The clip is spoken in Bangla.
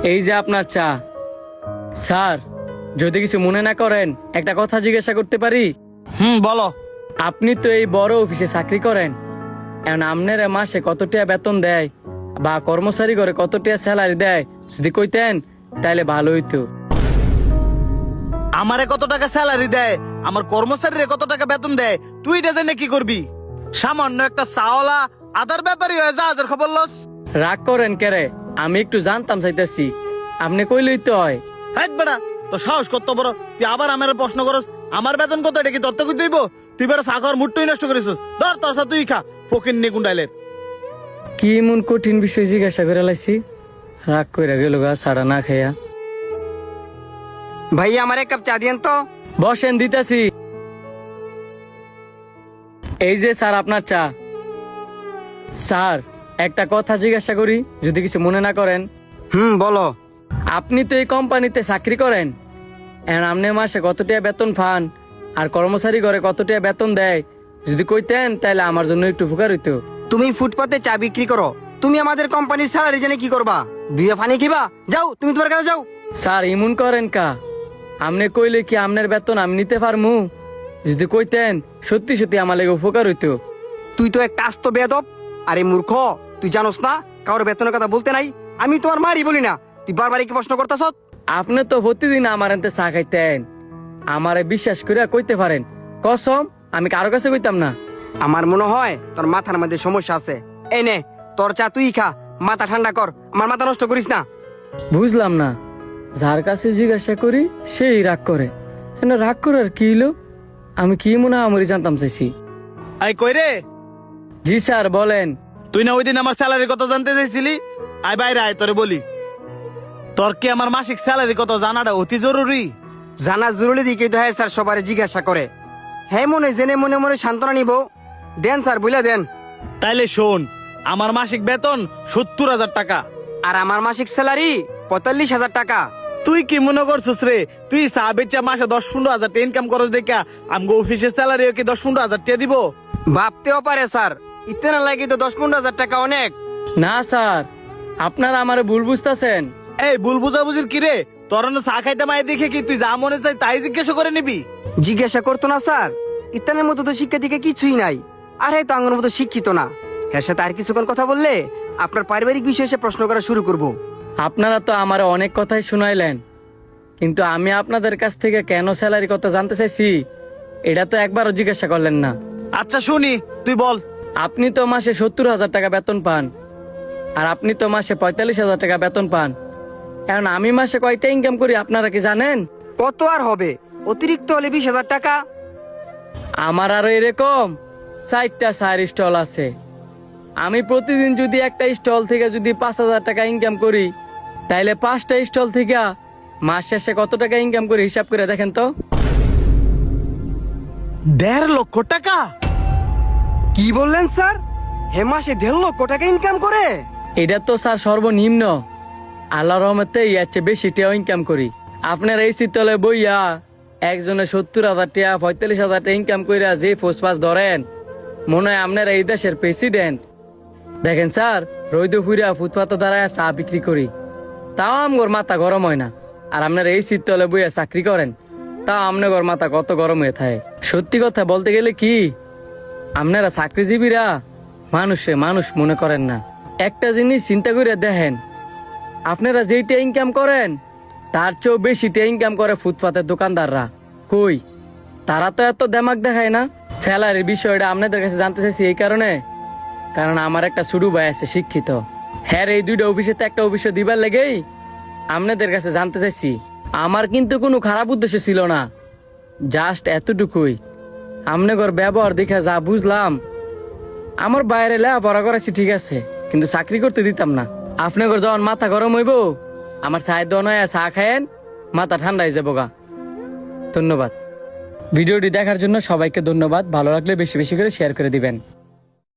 এই যে আপনার চা। স্যার যদি কিছু মনে না করেন একটা কথা জিজ্ঞাসা করতে পারি? হুম বলো। আপনি তো এই বড় অফিসে চাকরি করেন। এখন আপনার মাসে কত টাকা বেতন দেয় বা কর্মচারী করে কত টাকা স্যালারি দেয় যদি কইতেন তাহলে ভালো হইতো। আমারে কত টাকা স্যালারি দেয়? আমার কর্মচারীরে কত টাকা বেতন দেয়? তুই এটা জেনে কি করবি? সামান্য একটা চাওলা আদার ব্যাপারই হয়ে জাহাজের খবর লস। রাগ করেন কেরে আমি একটু জানতাম চাইতেছি। আপনি কইলই তো হয়। হাইট বেড়া তো সাহস কত বড়? তুই আবার আমার প্রশ্ন করস? আমার বেতন কত? এটা কি তত্ত্ব কই দিব তুই বেড়া সাকর মুট্টুই নষ্ট করিস ধর তোর সাথে তুই খা ফকির নি গুন্ডাইলের কি এমন কঠিন বিষয় জিজ্ঞাসা করে লাইছি? রাগ কইরা গেল গা সারা না খাইয়া। ভাইয়া আমার এক কাপ চা দিয়েন তো। বসেন দিতেছি। এই যে স্যার আপনার চা। স্যার একটা কথা জিজ্ঞাসা করি যদি কিছু মনে না করেন। হুম বলো। আপনি তো এই কোম্পানিতে চাকরি করেন। এখন আপনি মাসে কত টাকা বেতন পান? আর কর্মচারী ঘরে কত টাকা বেতন দেয়? যদি কইতেন তাহলে আমার জন্য একটু উপকার হইতো। তুমি ফুটপাতে চা বিক্রি করো। তুমি আমাদের কোম্পানির স্যালারি জেনে কি করবা? বিয়ে ফানি খাইবা যাও তুমি তোমার কাছে যাও। স্যার ইমুন করেন কা? আপনি কইলে কি আপনার বেতন আমি নিতে পারমু? যদি কইতেন সত্যি সত্যি আমার লেগে উপকার হইতো। তুই তো একটা আস্ত বেদব আরে মূর্খ তুই জানোস না কারোর বেতনের কথা বলতে নাই আমি তোমার মারি বলি না। তুই বারবার কি প্রশ্ন করতেছ? আপনি তো প্রতিদিন আমার এনতে চা খাইতেন। আমারে বিশ্বাস করে কইতে পারেন। কসম আমি কারও কাছে কইতাম না। আমার মনে হয় তোর মাথার মধ্যে সমস্যা আছে। এই নে তোর চা তুই খা মাথা ঠান্ডা কর আমার মাথা নষ্ট করিস না। বুঝলাম না। যার কাছে জিজ্ঞাসা করি সেই রাগ করে। কেন রাগ করার কি হলো আমি কি মনে আমরি জানতাম চাইছি। আই কই রে? জি স্যার বলেন। তুই না ওই দিন আমার স্যালারি কত জানতে চাইছিলি? আয় বাইরে আয় তোরে বলি। তোর কি আমার মাসিক স্যালারি কত জানাটা অতি জরুরি? জানা জরুরি দিকে তো হ্যাঁ স্যার সবার জিজ্ঞাসা করে। হ্যাঁ মনে জেনে মনে মনে সান্ত্বনা নিব। দেন স্যার বুঝলে দেন। তাইলে শোন আমার মাসিক বেতন সত্তর হাজার টাকা। আর আমার মাসিক স্যালারি পঁয়তাল্লিশ হাজার টাকা। তুই কি মনে করছিস রে? তুই চা মাসে দশ পনেরো হাজার টাকা ইনকাম করস দেখা আমগো অফিসের স্যালারি কি দশ পনেরো হাজার টাকা দিব? ভাবতেও পারে স্যার ইতনা লাগে তো দশ পনেরো হাজার টাকা অনেক। না স্যার। আপনারা আমারে ভুল বুঝতেছেন। এই ভুল বুঝাবুঝির কি রে? তোর না চা খাইতে মায়ে দেখে কি তুই যা মনে চাই তাই জিজ্ঞাসা করে নিবি? জিজ্ঞাসা করতো না স্যার। ইতানের মতো তো শিক্ষা দিকে কিছুই নাই। আর এই তো আঙ্গনের মতো শিক্ষিত না। এর সাথে আর কিছুক্ষণ কথা বললে আপনার পারিবারিক বিষয়ে এসে প্রশ্ন করা শুরু করব। আপনারা তো আমারে অনেক কথাই শুনাইলেন। কিন্তু আমি আপনাদের কাছ থেকে কেন স্যালারি কথা জানতে চাইছি এটা তো একবারও জিজ্ঞাসা করলেন না। আচ্ছা শুনি। তুই বল। আপনি তো মাসে সত্তর হাজার টাকা বেতন পান আর আপনি তো মাসে পঁয়তাল্লিশ হাজার টাকা বেতন পান। এখন আমি মাসে কয়টা ইনকাম করি আপনারা কি জানেন? কত আর হবে? অতিরিক্ত হলে বিশ হাজার টাকা। আমার আরও এরকম চারটা চার স্টল আছে। আমি প্রতিদিন যদি একটা স্টল থেকে যদি পাঁচ হাজার টাকা ইনকাম করি তাইলে পাঁচটা স্টল থেকে মাস শেষে কত টাকা ইনকাম করি হিসাব করে দেখেন তো। দেড় লক্ষ টাকা? কি বললেন, স্যার? হে মাসে দেড় লক্ষ টাকা ইনকাম করে? এটা তো, স্যার, সর্বনিম্ন। আল্লাহ রহমতে ইয়ার চেয়ে বেশি টেও ইনকাম করি। আপনার এই শীতলে বইয়া একজনে সত্তর হাজার টাকা, পঁয়তাল্লিশ হাজার টাকা ইনকাম কইরা যে ফোসফাস ধরেন, মনে হয় আপনার এই দেশের প্রেসিডেন্ট দেখেন, স্যার, রৈদ ফুরিয়া ফুটপাতে দাঁড়ায় চা বিক্রি করি। তাও আমগর মাথা গরম হয় না। আর আপনার এই শীতলে বইয়া চাকরি করেন, তাও আপনার মাথা কত গরম হয়ে থাকে। সত্যি কথা বলতে গেলে কি? আপনারা চাকরিজীবীরা মানুষে মানুষ মনে করেন না। একটা জিনিস চিন্তা করে দেখেন, আপনারা যেইটা ইনকাম করেন, তার চেয়েও বেশিটা ইনকাম করে ফুটপাতের দোকানদাররা। কই? তারা তো এত দেমাক দেখায় না। স্যালারির বিষয়টা আপনাদের কাছে জানতে চাইছি এই কারণে। কারণ আমার একটা শুরু ভাই আছে, শিক্ষিত। হ্যাঁ এই দুইটা অফিসে তো একটা অফিসে দিবার লেগেই আপনাদের কাছে জানতে চাইছি। আমার কিন্তু কোনো খারাপ উদ্দেশ্য ছিল না। জাস্ট এতটুকুই। আমনেগর ব্যবহার দেখে যা বুঝলাম, আমার বাইরে লেখাপড়া করেছি ঠিক আছে, কিন্তু চাকরি করতে দিতাম না। আপনি আপনার যখন মাথা গরম হইব, আমার চায়ের নয় চা খায়েন, মাথা ঠান্ডা হয়ে যাব গা ধন্যবাদ। ভিডিওটি দেখার জন্য সবাইকে ধন্যবাদ, ভালো লাগলে বেশি বেশি করে শেয়ার করে দিবেন।